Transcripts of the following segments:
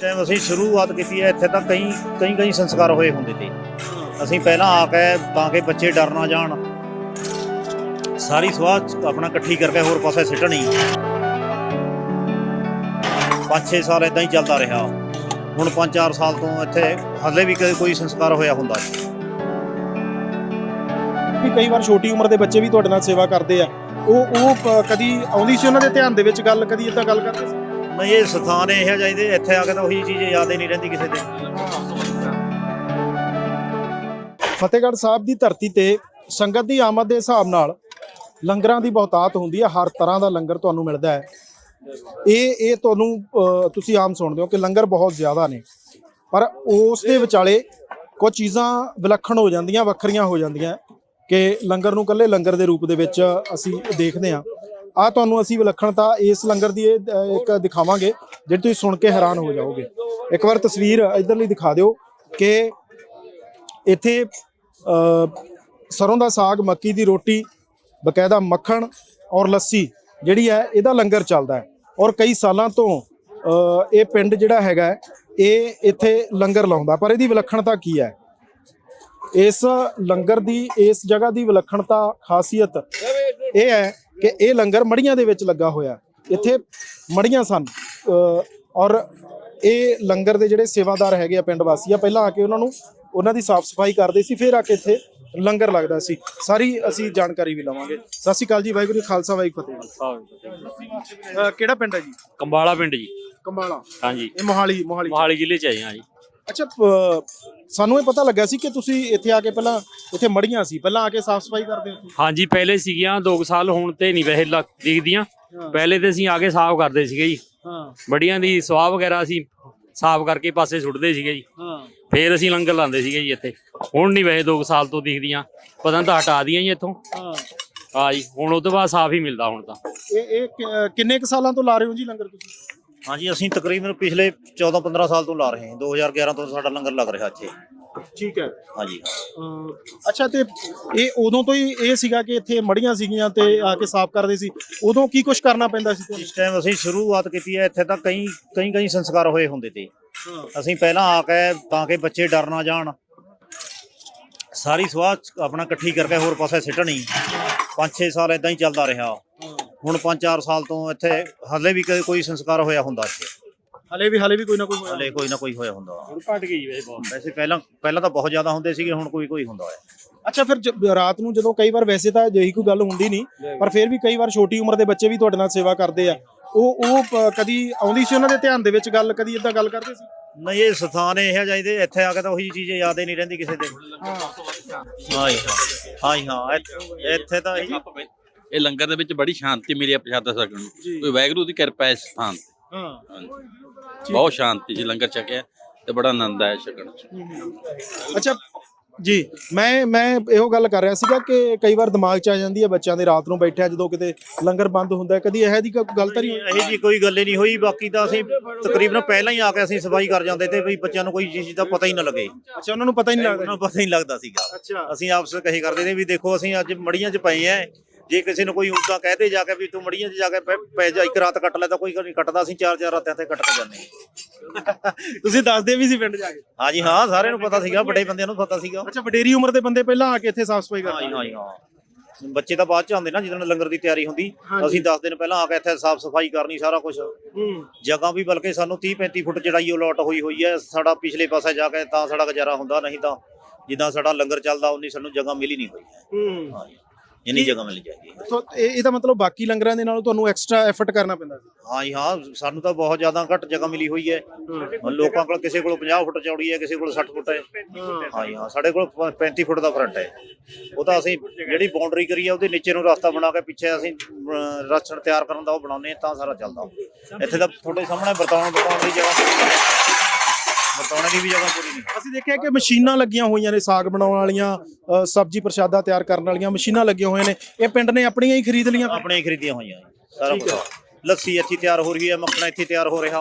Time ਅਸੀਂ ਸ਼ੁਰੂਆਤ ਕੀਤੀ ਹੈ, ਇੱਥੇ ਤਾਂ ਕਈ ਕਈ ਕਈ ਸੰਸਕਾਰ ਹੋਏ ਹੁੰਦੇ ਤੇ ਅਸੀਂ ਪਹਿਲਾਂ ਆ ਕੇ, ਤਾਂ ਕਿ ਬੱਚੇ ਡਰ ਨਾ ਜਾਣ। ਸਾਰੀ ਸਵਾਹ ਆਪਣਾ ਇਕੱਠੀ ਕਰਕੇ ਹੋਰ ਪਾਸੇ ਸਿੱਟਣੀ। 5-6 ਸਾਲ ਇਦਾਂ ਹੀ ਚੱਲਦਾ ਰਿਹਾ। ਹੁਣ 5-4 ਸਾਲ ਤੋਂ ਇੱਥੇ ਹਲੇ ਵੀ ਕਦੇ ਕੋਈ ਸੰਸਕਾਰ ਹੋਇਆ ਹੁੰਦਾ ਸੀ। ਵੀ ਕਈ ਵਾਰ ਛੋਟੀ ਉਮਰ ਦੇ ਬੱਚੇ ਵੀ ਤੁਹਾਡੇ ਨਾਲ ਸੇਵਾ ਕਰਦੇ ਆ। ਉਹ ਉਹ ਕਦੀ ਆਉਂਦੀ ਸੀ ਉਹਨਾਂ ਦੇ ਧਿਆਨ ਦੇ ਵਿੱਚ ਗੱਲ? ਕਦੀ ਇਦਾਂ ਗੱਲ ਕਰਦੇ ਸੀ? ਨਹੀਂ, ਇਹ ਸਥਾਨ ਇਹ ਚਾਹੀਦੇ ਇੱਥੇ ਆ ਕੇ ਤਾਂ ਉਹੀ ਚੀਜ਼ ਯਾਦ ਹੀ ਨਹੀਂ ਰਹਿੰਦੀ ਕਿਸੇ ਦੇ ਫਤਿਹਗੜ੍ਹ ਸਾਹਿਬ ਦੀ ਧਰਤੀ ਤੇ ਸੰਗਤ ਦੀ ਆਮਦ ਦੇ ਹਿਸਾਬ ਨਾਲ ਲੰਗਰਾਂ ਦੀ ਬਹੁਤਾਤ ਹੁੰਦੀ ਹੈ, ਹਰ ਤਰ੍ਹਾਂ ਦਾ ਲੰਗਰ ਤੁਹਾਨੂੰ ਮਿਲਦਾ ਹੈ। ਇਹ ਇਹ ਤੁਹਾਨੂੰ ਤੁਸੀਂ ਆਮ ਸੁਣਦੇ ਹੋ ਕਿ ਲੰਗਰ ਬਹੁਤ ਜ਼ਿਆਦਾ ਨੇ, ਪਰ ਉਸ ਦੇ ਵਿਚਾਲੇ ਕੁਝ ਚੀਜ਼ਾਂ ਵਿਲੱਖਣ ਹੋ ਜਾਂਦੀਆਂ, ਵੱਖਰੀਆਂ ਹੋ ਜਾਂਦੀਆਂ ਕਿ ਲੰਗਰ ਨੂੰ ਇਕੱਲੇ ਲੰਗਰ ਦੇ ਰੂਪ ਦੇ ਵਿੱਚ ਅਸੀਂ ਦੇਖਦੇ ਹਾਂ। ਆ ਤੁਹਾਨੂੰ ਅਸੀਂ ਵਿਲੱਖਣਤਾ ਇਸ ਲੰਗਰ ਦੀ ਇਹ, ਇੱਕ ਦਿਖਾਵਾਂਗੇ ਜਿਹੜੀ ਤੁਸੀਂ ਸੁਣ ਕੇ ਹੈਰਾਨ ਹੋ ਜਾਓਗੇ। ਇੱਕ ਵਾਰ ਤਸਵੀਰ ਇਧਰਲੀ ਦਿਖਾ ਦਿਓ ਕਿ ਇੱਥੇ ਅ, ਸਰੋਂ ਦਾ ਸਾਗ ਮੱਕੀ ਦੀ ਰੋਟੀ ਬਕਾਇਦਾ ਮੱਖਣ ਔਰ ਲੱਸੀ ਜਿਹੜੀ ਹੈ ਇਹਦਾ ਲੰਗਰ ਚੱਲਦਾ ਹੈ। ਔਰ ਕਈ ਸਾਲਾਂ ਤੋਂ ਇਹ ਪਿੰਡ ਜਿਹੜਾ ਹੈਗਾ ਇਹ ਇੱਥੇ ਲੰਗਰ ਲਾਉਂਦਾ। ਪਰ ਇਹਦੀ ਵਿਲੱਖਣਤਾ ਕੀ ਹੈ? ਇਸ ਲੰਗਰ ਦੀ ਇਸ ਜਗ੍ਹਾ ਦੀ ਵਿਲੱਖਣਤਾ ਖਾਸੀਅਤ ਇਹ ਹੈ ਕਿ ਇਹ ਲੰਗਰ ਮੜੀਆਂ ਦੇ ਵਿੱਚ ਲੱਗਾ ਹੋਇਆ। ਇੱਥੇ ਮੜੀਆਂ ਸਨ। ਔਰ ਇਹ ਲੰਗਰ ਦੇ ਜਿਹੜੇ ਸੇਵਾਦਾਰ ਹੈਗੇ ਆ ਪਿੰਡ ਵਾਸੀ ਆ ਪਹਿਲਾਂ ਆ ਕੇ ਉਹਨਾਂ ਨੂੰ ਉਹਨਾਂ ਦੀ ਸਾਫ਼ ਸਫ਼ਾਈ ਕਰਦੇ ਸੀ ਫਿਰ ਆ ਕੇ ਇੱਥੇ ਲੰਗਰ ਲੱਗਦਾ ਸੀ। ਸਾਰੀ ਅਸੀਂ ਜਾਣਕਾਰੀ ਵੀ ਲਵਾਂਗੇ। ਸਤਿ ਸ਼੍ਰੀ ਅਕਾਲ ਜੀ ਵਾਹਿਗੁਰੂ ਖਾਲਸਾ ਵਾਹਿਗੁਰੂ ਫਤਿਹ। ਕਿਹੜਾ ਪਿੰਡ ਹੈ ਜੀ? ਕੰਬਾਲਾ ਪਿੰਡ ਜੀ। ਕੰਬਾਲਾ। ਹਾਂਜੀ। ਇਹ ਮੋਹਾਲੀ ਮੋਹਾਲੀ ਮੋਹਾਲੀ ਜ਼ਿਲ੍ਹੇ ਚ ਆਏ ਹਾਂ ਜੀ। ਅੱਛਾ ਸਾਨੂੰ ਇਹ ਪਤਾ ਲੱਗਾ ਸੀ ਕਿ ਤੁਸੀਂ ਇੱਥੇ ਆ ਕੇ ਪਹਿਲਾਂ ਇੱਥੇ ਮੜੀਆਂ ਸੀ ਪਹਿਲਾਂ ਆ ਕੇ ਸਾਫ਼ ਸਫ਼ਾਈ ਕਰਦੇ ਹੋ ਹਾਂਜੀ ਪਹਿਲੇ ਸੀਗੀਆਂ 2 ਸਾਲ ਹੁਣ ਤੇ ਨਹੀਂ ਵੈਸੇ ਲੱਗ ਦਿਖਦੀਆਂ। ਪਹਿਲੇ ਤੇ ਅਸੀਂ ਆ ਕੇ ਸਾਫ਼ ਕਰਦੇ ਸੀਗੇ ਜੀ। ਹਾਂ। ਬੜੀਆਂ ਦੀ ਸਵਾਹ ਵਗੈਰਾ ਅਸੀਂ ਸਾਫ਼ ਕਰਕੇ ਪਾਸੇ ਸੁੱਟਦੇ ਸੀਗੇ ਜੀ। ਹਾਂ। ਫੇਰ ਅਸੀਂ ਲੰਗਰ ਲਾਉਂਦੇ ਸੀਗੇ ਜੀ ਇੱਥੇ। ਹੁਣ ਨਹੀਂ ਵੈਸੇ 2 ਸਾਲ ਤੋਂ ਦਿਖਦੀਆਂ। ਪਤਾ ਤਾਂ ਹਟਾ ਦੀਆਂ ਜੀ ਇੱਥੋਂ। ਹਾਂ। ਹਾਂ ਜੀ ਹੁਣ ਉਹ ਤੋਂ ਬਾਅਦ ਸਾਫ਼ ਹੀ ਮਿਲਦਾ ਹੁਣ ਤਾਂ। ਇਹ ਇਹ ਕਿ- ਕਿੰਨੇ ਕੁ ਸਾਲਾਂ ਤੋਂ ਲਾ ਰਹੇ ਹੋ ਜੀ ਲੰਗਰ ਤੁਸੀਂ? ਹਾਂਜੀ ਅਸੀਂ ਤਕਰੀਬਨ ਪਿਛਲੇ 14-15 ਸਾਲ ਤੋਂ ਲਾ ਰਹੇ ਹਾਂ। 2011 ਤੋਂ ਸਾਡਾ ਲੰਗਰ ਲੱਗ ਰਿਹਾ ਇੱਥੇ। ਠੀਕ ਹੈ। ਹਾਂਜੀ। ਅਮ ਅੱਛਾ ਤੇ ਇਹ ਉਦੋਂ ਤੋਂ ਹੀ ਇਹ ਸੀਗਾ ਕਿ ਇੱਥੇ ਮੜੀਆਂ ਸੀਗੀਆਂ ਤੇ ਆ ਕੇ ਸਾਫ਼ ਕਰਦੇ ਸੀ। ਉਦੋਂ ਕੀ ਕੁਝ ਕਰਨਾ ਪੈਂਦਾ ਸੀ ਤੁਹਾਨੂੰ? ਇਸ ਟਾਈਮ ਅਸੀਂ ਸ਼ੁਰੂਆਤ ਕੀਤੀ ਹੈ ਇੱਥੇ ਤਾਂ ਕਈ ਕਈ ਕਈ ਸੰਸਕਾਰ ਹੋਏ ਹੁੰਦੇ ਤੇ। ਅਸੀਂ ਪਹਿਲਾਂ ਆ ਕੇ ਤਾਂ ਕਿ ਬੱਚੇ ਡਰ ਨਾ ਜਾਣ। ਸਾਰੀ ਸਵਾਹ ਆਪਣਾ ਇਕੱਠੀ ਕਰਕੇ ਹੋਰ ਪਾਸੇ ਸਿੱਟਣੀ। 5-6 ਸਾਲ ਇਦਾਂ ਹੀ ਚੱਲਦਾ ਰਿਹਾ। ਹੁਣ 5-4 ਸਾਲ ਤੋਂ ਇੱਥੇ ਹਲੇ ਵੀ ਕਦੇ ਕੋਈ ਸੰਸਕਾਰ ਹੋਇਆ ਹੁੰਦਾ ਇੱਥੇ। ਹਲੇ ਵੀ ਹਲੇ ਵੀ ਕੋਈ ਨਾ ਕੋਈ ਹੋਇਆ ਹਲੇ ਕੋਈ ਨਾ ਕੋਈ ਹੋਇਆ ਹੁੰਦਾ। ਹੁਣ ਘਟ ਗਈ ਵੈਸੇ ਬਹੁਤ। ਵੈਸੇ ਪਹਿਲਾਂ ਪਹਿਲਾਂ ਤਾਂ ਬਹੁਤ ਜ਼ਿਆਦਾ ਹੁੰਦੇ ਸੀਗੇ ਹੁਣ ਕੋਈ ਕੋਈ ਹੁੰਦਾ ਹੈ ਅੱਛਾ ਫਿਰ ਜ- ਰਾਤ ਨੂੰ ਜਦੋਂ ਕਈ ਵਾਰ ਵੈਸੇ ਤਾਂ ਅਜਿਹੀ ਕੋਈ ਗੱਲ ਹੁੰਦੀ ਨਹੀਂ ਪਰ ਫਿਰ ਵੀ ਕਈ ਵਾਰ ਛੋਟੀ ਉਮਰ ਦੇ ਬੱਚੇ ਵੀ ਤੁਹਾਡੇ ਨਾਲ ਸੇਵਾ ਕਰਦੇ ਆ। ਉਹ ਉਹ ਪ- ਕਦੀ ਆਉਂਦੀ ਸੀ ਉਹਨਾਂ ਦੇ ਧਿਆਨ ਦੇ ਵਿੱਚ ਗੱਲ ਕਦੀ ਇਦਾਂ ਗੱਲ ਕਰਦੇ ਸੀ? ਨਹੀਂ ਇਹ ਸਥਾਨ ਇਹ ਚਾਹੀਦੇ ਇੱਥੇ ਆ ਕੇ ਤਾਂ ਉਹੀ ਚੀਜ਼ ਯਾਦ ਹੀ ਨਹੀਂ ਰਹਿੰਦੀ ਕਿਸੇ ਦੇ। ਹਾਂ। ਹਾਂ ਜੀ ਹਾਂ। ਜੀ ਹਾਂ। ਇੱਥੇ- ਇੱਥੇ ਤਾਂ ਇਹੀ ਇਹ ਲੰਗਰ ਦੇ ਵਿੱਚ ਬੜੀ ਸ਼ਾਂਤੀ ਮਿਲੀ ਹੈ ਪ੍ਰਸ਼ਾਦਾ ਛਕਣ ਨੂੰ। ਕੋਈ ਵਾਹਿਗੁਰੂ ਦੀ ਕਿਰਪਾ ਹੈ ਇਸ ਸਥਾਨ ਤੇ। ਹਾਂ। ਹਾਂਜੀ। ਬਹੁਤ ਸ਼ਾਂਤੀ ਜੀ ਲੰਗਰ ਛਕਿਆ ਤੇ ਬੜਾ ਆਨੰਦ ਆਇਆ ਛਕਣ ਚ। ਅੱਛਾ ਜੀ ਮੈਂ ਮੈਂ ਇਹੋ ਗੱਲ ਕਰ ਰਿਹਾ ਸੀਗਾ ਕਿ ਕਈ ਵਾਰ ਦਿਮਾਗ 'ਚ ਆ ਜਾਂਦੀ ਹੈ ਬੱਚਿਆਂ ਦੇ ਰਾਤ ਨੂੰ ਬੈਠਿਆ ਜਦੋਂ ਕਿਤੇ ਲੰਗਰ ਬੰਦ ਹੁੰਦਾ ਹੈ, ਕਦੀ ਇਹੋ ਦੀ ਕੋਈ ਗੱਲ ਤਾਂ ਨਹੀਂ ਹੋਈ? ਇਹ ਜੀ ਕੋਈ ਗੱਲ ਹੀ ਨਹੀਂ ਹੋਈ ਬਾਕੀ ਤਾਂ ਅਸੀਂ ਤਕਰੀਬਨ ਪਹਿਲਾਂ ਹੀ ਆ ਕੇ ਅਸੀਂ ਸਫ਼ਾਈ ਕਰ ਜਾਂਦੇ ਤੇ ਵੀ ਬੱਚਿਆਂ ਨੂੰ ਕੋਈ ਚੀਜ਼ ਦਾ ਪਤਾ ਹੀ ਨਾ ਲੱਗੇ। ਅੱਛਾ ਉਹਨਾਂ ਨੂੰ ਪਤਾ ਹੀ ਨਹੀਂ ਉਹਨਾਂ ਲੱਗਦਾ ਨੂੰ ਪਤਾ ਹੀ ਨਹੀਂ ਲੱਗਦਾ ਸੀਗਾ। ਅੱਛਾ। ਅਸੀਂ ਆਪਸ ਵਿੱਚ ਕਹੀ ਕਰਦੇ ਨੇ ਵੀ ਦੇਖੋ ਅਸੀਂ ਅੱਜ ਮੜੀਆਂ 'ਚ ਪਏ ਐ ਜੇ ਕਿਸੇ ਨੂੰ ਕੋਈ ਉਦਾਂ ਕਹਦੇ ਜਾ ਕੇ ਵੀ ਤੂੰ ਮੜੀਆਂ 'ਚ ਜਾ ਕੇ ਪੈ- ਪੈ ਜਾ ਇੱਕ ਰਾਤ ਕੱਟ ਲੈ ਤਾਂ ਕੋਈ ਨਹੀਂ ਕੱਟਦਾ ਅਸੀਂ ਚਾਰ ਚਾਰ ਰਾਤਾਂ ਤੇ ਕੱਟ ਕੇ ਜਾਂਦੇ ਹਾਂ। ਤੁਸੀਂ ਦੱਸਦੇ ਵੀ ਸੀ ਪਿੰਡ ਜਾ ਕੇ? ਹਾਂਜੀ ਹਾਂ ਸਾਰਿਆਂ ਨੂੰ ਪਤਾ ਸੀਗਾ ਵੱਡੇ ਬੰਦਿਆਂ ਨੂੰ ਪਤਾ ਸੀਗਾ। ਅੱਛਾ ਵਡੇਰੀ ਉਮਰ ਦੇ ਬੰਦੇ ਪਹਿਲਾਂ ਆ ਕੇ ਇੱਥੇ ਸਾਫ਼ ਸਫ਼ਾਈ ਕਰਦੇ ਹਾਂਜੀ ਹਾਂ ਬੱਚੇ ਤਾਂ ਬਾਅਦ ਚ ਆਉਂਦੇ ਨਾ ਜਦੋਂ ਲੰਗਰ ਦੀ ਤਿਆਰੀ ਹੁੰਦੀ। ਅਸੀਂ 10 ਦਿਨ ਪਹਿਲਾਂ ਆ ਕੇ ਇੱਥੇ ਸਾਫ਼ ਸਫ਼ਾਈ ਕਰਨੀ ਸਾਰਾ ਕੁਝ ਹੂੰ। ਜਗ੍ਹਾ ਵੀ ਬਲਕਿ ਸਾਨੂੰ 30 35 ਫੁੱਟ ਚੜਾਈ ਅਲਾਟ ਹੋਈ ਹੋਈ ਹੈ ਸਾਡਾ ਪਿਛਲੇ ਪਾਸੇ ਜਾ ਕੇ ਤਾਂ ਸਾਡਾ ਗੁਜ਼ਾਰਾ ਹੁੰਦਾ ਨਹੀਂ ਤਾਂ ਜਿੱਦਾਂ ਸਾਡਾ ਲੰਗਰ ਚੱਲਦਾ ਉਨੀ ਸਾਨੂੰ ਜਗ੍ਹਾ ਮਿਲੀ ਨਹੀਂ ਹੋਈ। ਹੈ। ਹੂੰ ਜਿੰਨੀ ਜਗ੍ਹਾ ਮਿਲ ਜਾਏਗੀ। ਸੋ ਇਹ ਇਹਦਾ ਮਤਲਬ ਬਾਕੀ ਲੰਗਰਾਂ ਦੇ ਨਾਲੋਂ ਤੁਹਾਨੂੰ ਐਕਸਟਰਾ ਐਫਰਟ ਕਰਨਾ ਪੈਂਦਾ ਸੀ? ਹਾਂਜੀ ਹਾਂ ਸਾਨੂੰ ਤਾਂ ਬਹੁਤ ਜ਼ਿਆਦਾ ਘੱਟ ਜਗ੍ਹਾ ਮਿਲੀ ਹੋਈ ਹੈ। ਲੋਕਾਂ ਕੋਲ ਕਿਸੇ ਕੋਲ 50 ਫੁੱਟ ਚੌੜੀ ਹੈ ਕਿਸੇ ਕੋਲ 60 ਫੁੱਟ ਹੈ। ਹਾਂਜੀ ਹਾਂ ਸਾਡੇ ਕੋਲ ਪ- 35 ਫੁੱਟ ਦਾ ਫਰੰਟ ਹੈ। ਉਹ ਤਾਂ ਅਸੀਂ ਜਿਹੜੀ ਬਾਉਂਡਰੀ ਕਰੀ ਹੈ ਉਹਦੇ ਨੀਚੇ ਨੂੰ ਰਸਤਾ ਬਣਾ ਕੇ ਪਿੱਛੇ ਅਸੀਂ ਰਾਸ਼ਨ ਤਿਆਰ ਕਰਨ ਦਾ ਉਹ ਬਣਾਉਂਦੇ ਹਾਂ ਤਾਂ ਸਾਰਾ ਚੱਲਦਾ। ਇੱਥੇ ਤਾਂ ਤੁਹਾਡੇ ਸਾਹਮਣੇ ਬਰਤਾਉਣ ਦੀ ਜਗ੍ਹਾ। ਬਰਤਾਉਣੇ ਦੀ ਵੀ ਜਗ੍ਹਾ ਪੂਰੀ ਨਹੀਂ। ਅਸੀਂ ਦੇਖਿਆ ਕਿ ਮਸ਼ੀਨਾਂ ਲੱਗੀਆਂ ਹੋਈਆਂ ਨੇ ਸਾਗ ਬਣਾਉਣ ਵਾਲੀਆਂ ਸਬਜ਼ੀ ਪ੍ਰਸ਼ਾਦਾ ਤਿਆਰ ਕਰਨ ਵਾਲੀਆਂ ਮਸ਼ੀਨਾਂ ਲੱਗੀਆਂ ਹੋਈਆਂ ਨੇ। ਇਹ ਪਿੰਡ ਨੇ ਆਪਣੀਆਂ ਹੀ ਖਰੀਦ ਲਈਆਂ। ਆਪਣੇ ਹੀ ਖਰੀਦੀਆਂ ਹੋਈਆਂ ਸਾਰਾ ਕੁਝ। ਲੱਸੀ ਇੱਥੇ ਤਿਆਰ ਹੋ ਰਹੀ ਹੈ ਮੱਖਣਾ ਇੱਥੇ ਤਿਆਰ ਹੋ ਰਿਹਾ।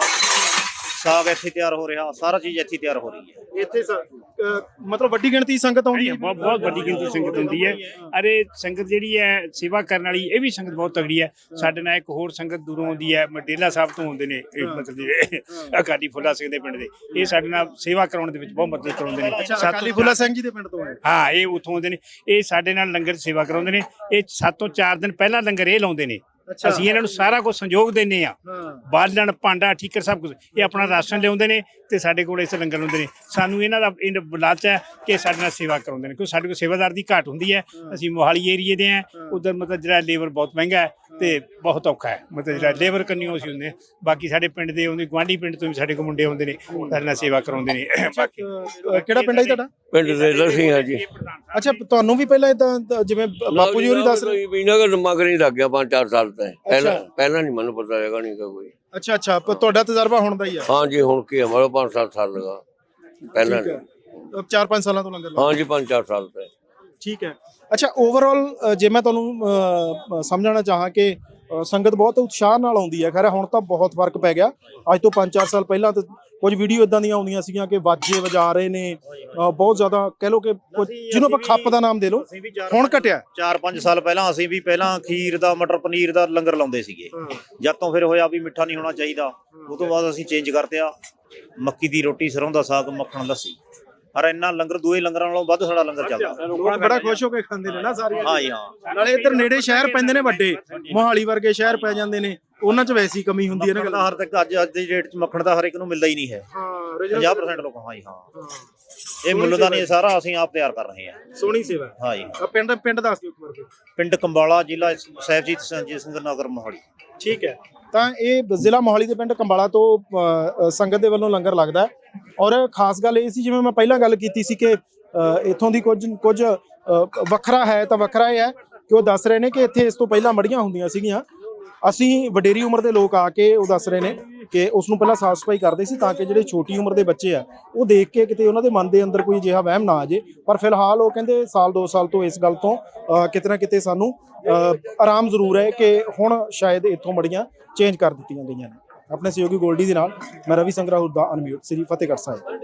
ਸਾਗ ਇੱਥੇ ਤਿਆਰ ਹੋ ਰਿਹਾ ਸਾਰਾ ਚੀਜ਼ ਇੱਥੇ ਤਿਆਰ ਹੋ ਰਹੀ ਹੈ। ਇੱਥੇ ਸ- ਅ, ਮਤਲਬ ਵੱਡੀ ਗਿਣਤੀ ਸੰਗਤ ਆਉਂਦੀ ਹੈ? ਬਹੁਤ ਬਹੁਤ ਵੱਡੀ ਗਿਣਤੀ ਸੰਗਤ ਹੁੰਦੀ ਹੈ। ਅਰੇ ਸੰਗਤ ਜਿਹੜੀ ਹੈ ਸੇਵਾ ਕਰਨ ਵਾਲੀ ਇਹ ਵੀ ਸੰਗਤ ਬਹੁਤ ਤਗੜੀ ਹੈ। ਸਾਡੇ ਨਾਲ ਇੱਕ ਹੋਰ ਸੰਗਤ ਦੂਰੋਂ ਆਉਂਦੀ ਹੈ ਮਡੇਲਾ ਸਾਹਿਬ ਤੋਂ ਆਉਂਦੇ ਨੇ ਇਹ ਮਤਲਬ ਅਕਾਲੀ ਫੁੱਲਾ ਸਿੰਘ ਦੇ ਪਿੰਡ ਦੇ। ਇਹ ਸਾਡੇ ਨਾਲ ਸੇਵਾ ਕਰਾਉਣ ਦੇ ਵਿੱਚ ਬਹੁਤ ਮਦਦ ਕਰਾਉਂਦੇ ਨੇ। ਅਕਾਲੀ ਫੁੱਲਾ ਸਿੰਘ ਜੀ ਦੇ ਪਿੰਡ ਤੋਂ ਆਏ। ਹਾਂ ਇਹ ਉਥੋਂ ਆਉਂਦੇ ਨੇ। ਇਹ ਸਾਡੇ ਨਾਲ ਲੰਗਰ ਸੇਵਾ ਕਰਾਉਂਦੇ ਨੇ। ਇਹ ਸੱਤ ਤੋਂ 4 ਦਿਨ ਪਹਿਲਾਂ ਲੰਗਰ ਇਹ ਲਾਉਂਦੇ ਨੇ। ਅਸੀਂ ਇਹਨਾਂ ਨੂੰ ਸਾਰਾ ਕੁਝ ਸੰਯੋਗ ਦਿੰਨੇ ਆ ਹਾਂ। ਬਾਲਣ ਭਾਂਡਾ ਠੀਕਰ ਸਭ ਕੁਝ ਇਹ ਆਪਣਾ ਰਾਸ਼ਨ ਲਿਆਉਂਦੇ ਨੇ ਤੇ ਸਾਡੇ ਕੋਲ ਇਸ ਲੰਗਰ ਲਾਉਂਦੇ ਨੇ। ਸਾਨੂੰ ਇਹਨਾਂ ਦਾ ਇਹ ਲਾਲਚ ਹੈ ਕਿ ਸਾਡੇ ਨਾਲ ਸੇਵਾ ਕਰਾਉਂਦੇ ਨੇ। ਕਿਉਂਕਿ ਸਾਡੇ ਕੋਲ ਸੇਵਾਦਾਰ ਦੀ ਘਾਟ ਹੁੰਦੀ ਹੈ। ਅਸੀਂ ਮੋਹਾਲੀ ਏਰੀਏ ਦੇ ਆ ਉਧਰ ਮਤਲਬ ਜਿਹੜਾ ਲੇਬਰ ਬਹੁਤ ਮਹਿੰਗਾ ਹੈ ਤੇ ਬਹੁਤ ਔਖਾ ਹੈ। ਮਤਲਬ ਜਿਹੜਾ ਲੇਬਰ ਕੰਨਿਓ ਅਸੀਂ ਹੁੰਦੇ ਹਾਂ। ਬਾਕੀ ਸਾਡੇ ਪਿੰਡ ਦੇ ਉਹਦੇ ਗਵਾਂਢੀ ਪਿੰਡ ਤੋਂ ਵੀ ਸਾਡੇ ਕੋਲ ਮੁੰਡੇ ਆਉਂਦੇ ਨੇ। ਸਾਡੇ ਨਾਲ ਸੇਵਾ ਕਰਾਉਂਦੇ ਨੇ। ਬਾਕੀ ਕਿਹੜਾ ਪਿੰਡ ਹੈ ਜੀ ਤੁਹਾਡਾ? ਪਿੰਡ ਦੇ ਲਸੀ ਆ ਜੀ। ਅੱਛਾ ਤੁਹਾਨੂੰ ਵੀ ਪਹਿਲਾਂ ਇਦਾਂ ਜਿਵੇਂ ਬਾਪੂ ਜੀ ਹੋਰੀ ਦੱਸ ਰਹੇ ਵੀ ਨਾ ਕਿ ਮਗਰ ਹੀ ਲੱਗ ਗਿਆ ਪੰਜ ਚਾਰ ਸਾਲ ਤੇ ਪਹਿਲਾਂ। ਪਹਿਲਾਂ ਨਹੀਂ ਮੈਨੂੰ ਪਤਾ ਹੈਗਾ ਨਹੀਂ ਕੋਈ। ਅੱਛਾ ਅੱਛਾ ਪਰ ਤੁਹਾਡਾ ਤਜਰਬਾ ਹੁਣ ਦਾ ਹੀ ਆ। ਹਾਂ ਜੀ ਹੁਣ ਕੀ ਹਮਾਰਾ ਪੰਜ ਸੱਤ ਸਾਲ ਲਗਾ ਪਹਿਲਾਂ ਹੈ। 4-5 ਸਾਲਾਂ ਤੋਂ ਲੰਗਰ ਲਾ ਹਾਂ ਜੀ ਪੰਜ ਚਾਰ ਸਾਲ ਤੇ। ਠੀਕ ਹੈ। ਅੱਛਾ ਓਵਰਆਲ ਜੇ ਮੈਂ ਤੁਹਾਨੂੰ ਅ, ਅ, ਸਮਝਾਉਣਾ ਚਾਹਾਂ ਕਿ ਅ, ਸੰਗਤ ਬਹੁਤ ਉਤਸ਼ਾਹ ਨਾਲ ਆਉਂਦੀ ਹੈ। ਖੈਰ ਹੁਣ ਤਾਂ ਬਹੁਤ ਫ਼ਰਕ ਪੈ ਗਿਆ। ਅੱਜ ਤੋਂ 5-4 ਸਾਲ ਪਹਿਲਾਂ ਤਾਂ ਕੁਝ ਵੀਡੀਓ ਇਦਾਂ ਦੀਆਂ ਆਉਂਦੀਆਂ ਸੀਗੀਆਂ ਕਿ ਵਾਜੇ ਵਜਾ ਰਹੇ ਨੇ ਅ, ਬਹੁਤ ਜ਼ਿਆਦਾ ਕਹਿ ਲਓ ਕਿ ਕੁਝ- ਜਿਹਨੂੰ ਆਪਾਂ ਖੱਪ ਦਾ ਨਾਮ ਦੇ ਲਓ ਅਸੀਂ ਵੀ ਚਾਰ ਹੁਣ ਘਟਿਆ। 4-5 ਸਾਲ ਪਹਿਲਾਂ ਅਸੀਂ ਵੀ ਪਹਿਲਾਂ ਖੀਰ ਦਾ ਮਟਰ ਪਨੀਰ ਦਾ ਲੰਗਰ ਲਾਉਂਦੇ ਸੀਗੇ। ਜਦ ਤੋਂ ਫਿਰ ਹੋਇਆ ਵੀ ਮਿੱਠਾ ਨਹੀਂ ਹੋਣਾ ਚਾਹੀਦਾ ਉਹ ਤੋਂ ਬਾਅਦ ਅਸੀਂ ਚੇਂਜ ਕਰਤੇ ਆ ਮੱਕੀ ਦੀ ਰੋਟੀ ਸਰੋਂ ਦਾ ਸਾਗ ਮੱਖਣ ਲੱਸੀ। ਪਰ ਇੰਨਾ ਲੰਗਰ ਦੂਏ ਲੰਗਰਾਂ ਨਾਲੋਂ ਵੱਧ ਸਾਡਾ ਲੰਗਰ ਚੱਲਦਾ। ਲੋਕ ਬੜਾ ਖੁਸ਼ ਹੋ ਕੇ ਖਾਂਦੇ ਨੇ ਨਾ ਸਾਰੇ। ਹਾਂ ਜੀ ਹਾਂ। ਨਾਲੇ ਇੱਧਰ ਨੇੜੇ ਸ਼ਹਿਰ ਪੈਂਦੇ ਨੇ ਵੱਡੇ। ਮੋਹਾਲੀ ਵਰਗੇ ਸ਼ਹਿਰ ਪੈ ਜਾਂਦੇ ਨੇ। ਉਹਨਾਂ 'ਚ ਵੈਸੀ ਕਮੀ ਹੁੰਦੀ ਹੈ ਨਾ। ਗੱਲ ਦਾ ਹਰ ਤੱਕ ਅੱਜ ਅੱਜ ਦੀ ਡੇਟ 'ਚ ਮੱਖਣ ਦਾ ਹਰ ਇੱਕ ਨੂੰ ਮਿਲਦਾ ਹੀ ਨਹੀਂ ਹੈ। ਹਾਂ 50% ਲੋਕ ਹਾਂ ਜੀ ਹਾਂ। ਇਹ ਮੁੱਲ ਦਾ ਨਹੀਂ ਸਾਰਾ ਅਸੀਂ ਆਪ ਤਿਆਰ ਕਰ ਰਹੇ ਹਾਂ। ਸੋਹਣੀ ਸੇਵਾ ਹੈ। ਜੀ। ਆ ਪਿੰਡ ਪਿੰਡ ਦੱਸ ਦਿਓ ਇੱਕ। ਪਿੰਡ ਕੰਬਾਲਾ ਜ਼ਿਲ੍ਹਾ ਸਾਹਿਬਜੀਤ ਸੰਜੀਤ ਸਿੰਘ ਨਗਰ ਮੋਹਾਲੀ। ਠੀਕ ਹੈ। ਤਾਂ ਇਹ ਜ਼ਿਲ੍ਹਾ ਮੋਹਾਲੀ ਦੇ ਪਿੰਡ ਕੰਬਾਲਾ ਤੋਂ ਸੰਗਤ ਦੇ ਵੱਲੋਂ ਲੰਗਰ ਲੱਗਦਾ ਹੈ। ਔਰ ਖਾਸ ਗੱਲ ਇਹ ਸੀ ਜਿਵੇਂ ਮੈਂ ਪਹਿਲਾਂ ਗੱਲ ਕੀਤੀ ਸੀ ਕਿ ਅ, ਇੱਥੋਂ ਦੀ ਕੁਝ ਕੁਝ ਵੱਖਰਾ ਹੈ ਤਾਂ ਵੱਖਰਾ ਇਹ ਹੈ ਕਿ ਉਹ ਦੱਸ ਰਹੇ ਨੇ ਕਿ ਇੱਥੇ ਇਸ ਤੋਂ ਪਹਿਲਾਂ ਮੜੀਆਂ ਹੁੰਦੀਆਂ ਸੀਗੀਆਂ। ਅਸੀਂ ਵਡੇਰੀ ਉਮਰ ਦੇ ਲੋਕ ਆ ਕੇ ਉਹ ਦੱਸ ਰਹੇ ਨੇ ਕਿ ਉਸ ਨੂੰ ਪਹਿਲਾਂ ਸਾਫ਼ ਸਫ਼ਾਈ ਕਰਦੇ ਸੀ ਤਾਂ ਕਿ ਜਿਹੜੇ ਛੋਟੀ ਉਮਰ ਦੇ ਬੱਚੇ ਆ ਉਹ ਦੇਖ ਕੇ ਕਿਤੇ ਉਹਨਾਂ ਦੇ ਮਨ ਦੇ ਅੰਦਰ ਕੋਈ ਅਜਿਹਾ ਵਹਿਮ ਨਾ ਆ ਜੇ ਪਰ ਫਿਲਹਾਲ ਉਹ ਕਹਿੰਦੇ ਸਾਲ 2 ਸਾਲ ਤੋਂ ਇਸ ਗੱਲ ਤੋਂ ਕਿਤੇ ਨਾ ਕਿਤੇ ਸਾਨੂੰ ਆਰਾਮ ਜ਼ਰੂਰ ਹੈ ਕਿ ਹੁਣ ਸ਼ਾਇਦ ਇੱਥੋਂ ਮੜੀਆਂ ਚੇਂਜ ਕਰ ਦਿੱਤੀਆਂ ਗਈਆਂ ਨੇ। ਆਪਣੇ ਸਹਿਯੋਗੀ ਗੋਲਡੀ ਦੇ ਨਾਲ ਮੈਂ ਰਵੀ ਸੰਗਰਾਹੁਰ ਦਾ ਅਨਮਿਊਟ ਸ੍ਰੀ ਫਤਿਹਗੜ੍ਹ ਸਾਹਿਬ।